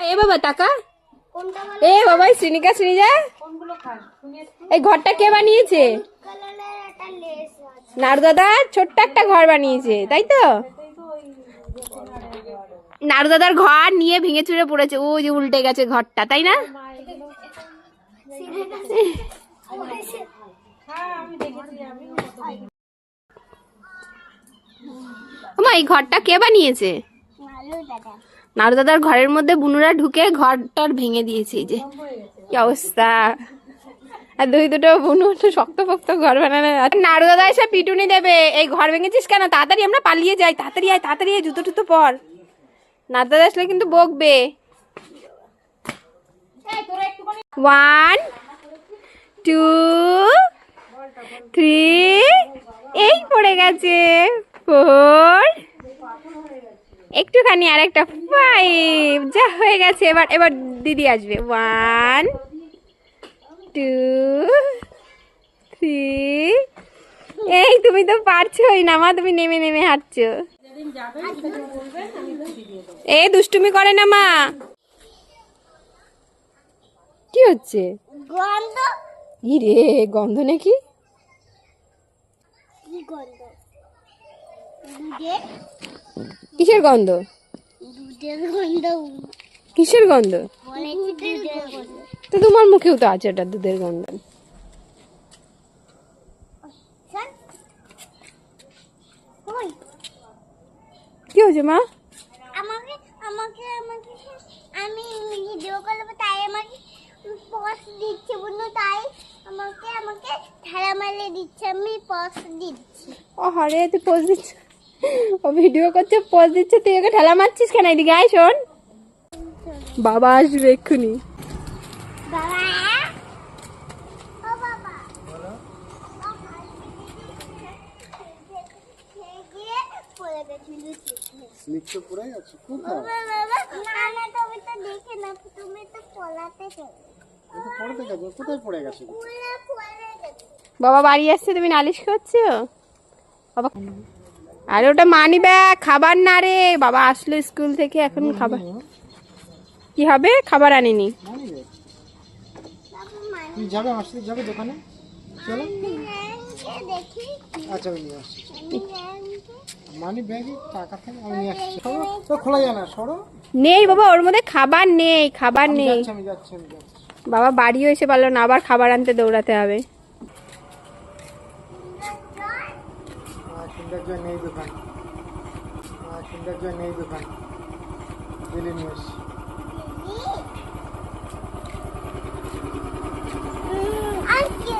এ বাবা টাকা। এ বাবা শ্রীনিকা এই ঘরটা কে বানিয়েছে? দাদা ছোট্ট একটা ঘর বানিয়েছে তাই তো? নাড়ু দাদার ঘর নিয়ে ভেঙে চুরে পড়েছে। ও যে উল্টে গেছে ঘরটা তাই না? এই ঘরটা কে বানিয়েছে? নাড়ু দাদার ঘরের মধ্যে বুনুরা ঢুকে ঘরটার ভেঙে দিয়েছে যে। কি অবস্থা? আর দুই দুটো বুনু শক্ত ফক্ত ঘর বানানো। নাড়ু দাদা এসে পিটুনি দেবে। এই ঘর ভেঙেছিস কেন? তাড়াতাড়ি আমরা পালিয়ে যাই। তাড়াতাড়ি আয় তাড়াতাড়ি আয়, জুতো টুতো পর। নাড়ু দাদা আসলে কিন্তু বকবে। ওয়ান টু থ্রি এই পড়ে গেছে। ফোর একটুখানি আর একটা ফাইভ যা হয়ে গেছে এবার এবার দিদি আসবে। ওয়ান টু থ্রি এই তুমি তো পারছোই না মা তুমি নেমে নেমে হাঁটছো। এ দুষ্টুমি করে না মা। কি হচ্ছে? গন্ধ। রে গন্ধ নাকি? গন্ধ? কিসের গন্ধ? কিসের গন্ধ? তো তোমার মুখেও তো আছে ওটা দুধের গন্ধ। কি হয়েছে মা? আমাকে আমাকে আমাকে আমি ভিডিও করব তাই আমাকে পস দিচ্ছে বন্ধু তাই আমাকে আমাকে ঠেলা মারলে দিচ্ছে আমি পস দিচ্ছি। ও হরে তুই পোজ দিচ্ছ ও ভিডিও করছে পোজ দিচ্ছে তুই ওকে ঠেলা মারছিস কেন? এদিকে আয় শোন। বাবা আসবে এক্ষুনি। বাবা বাড়ি আসছে তুমি নালিশ করছ? বাবা আরে ওটা মানি ব্যাগ খাবার না রে। বাবা আসলো স্কুল থেকে এখন খাবার। কি হবে? খাবার আনিনি। মানি বাবা মানে যাবে আমার সাথে যাবে দোকানে? চলো। আচ্ছা আমি নিয়ে আসছি। মানি ব্যাগে টাকা থাকে আমি নিয়ে আসছি। তো খোলা যায় না সরো। নেই বাবা ওর মধ্যে খাবার নেই খাবার নেই। যাচ্ছি আমি যাচ্ছি আমি যাচ্ছি। বাবা বাড়িও এসে পারল না আবার খাবার আনতে দৌড়াতে হবে। জয় নেই দোকান। জয় নেই দোকান। দিল্লি নিয়ে আসছি আজকে